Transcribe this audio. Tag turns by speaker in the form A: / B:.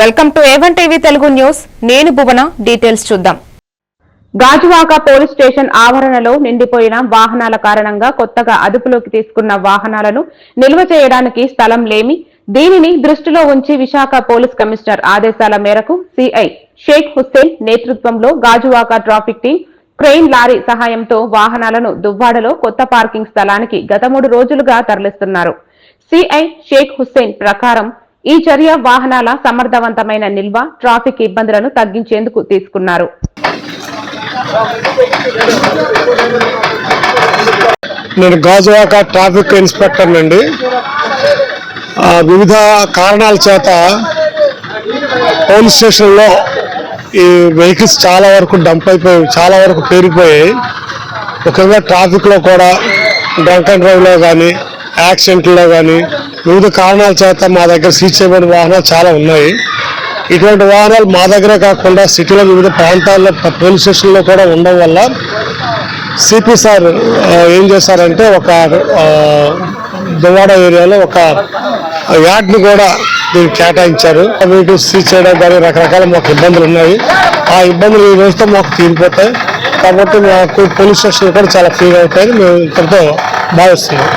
A: Welcome to A one TV Telugu news. నేను Bhuvana details చూద్దాం. Gajuwaka police station ఆవరణలో నిండిపోయిన వాహనాల కారణంగా కొత్తగా అదుపులోకి తీసుకున్న వాహనాలను నిల్వ చేయడానికి స్థలం లేమి దీనిని దృష్టిలో ఉంచి విశాఖ పోలీస్ కమిషనర్ ఆదేశాల మేరకు సిఐ షేక్ హుస్సేన్ నేతృత్వంలో Gajuwaka traffic team crane lorry సహాయంతో వాహనాలను దువ్వాడలో కొత్త పార్కింగ్ స్థలానికి గత మూడు రోజులుగా తరలిస్తున్నారు. సిఐ షేక్ హుస్సేన్ ప్రకారం ఈ చర్య వాహనాల సమర్థవంతమైన నిల్వ ట్రాఫిక్ ఇబ్బందులను తగ్గించేందుకు తీసుకున్నారు.
B: నేను గాజువాక ట్రాఫిక్ ఇన్స్పెక్టర్ నుండి. వివిధ కారణాల చేత పోలీస్ స్టేషన్లో ఈ వెహికల్స్ చాలా వరకు డంప్ అయిపోయి చాలా వరకు పేరిపోయాయి. ముఖ్యంగా ట్రాఫిక్లో కూడా డ్రంక్ అండ్ డ్రైవ్లో కానీ యాక్సిడెంట్లో కానీ వివిధ కారణాల చేత మా దగ్గర సీజ్ చేయబడిన వాహనాలు చాలా ఉన్నాయి. ఇటువంటి వాహనాలు మా దగ్గరే కాకుండా సిటీలో వివిధ ప్రాంతాల్లో పోలీస్ స్టేషన్లో కూడా ఉండడం వల్ల సిపి సార్ ఏం చేశారంటే ఒక దువాడ ఏరియాలో ఒక యార్డ్ని కూడా దీనికి కేటాయించారు. వీటి సీజ్ చేయడం కానీ రకరకాల మాకు ఇబ్బందులు ఉన్నాయి. ఆ ఇబ్బందులు ఈ రోజుతో మాకు తీరిపోతాయి. కాబట్టి మాకు పోలీస్ స్టేషన్ కూడా చాలా ఫ్రీగా అవుతాయని మేము ఇక్కడితో భావిస్తున్నాం.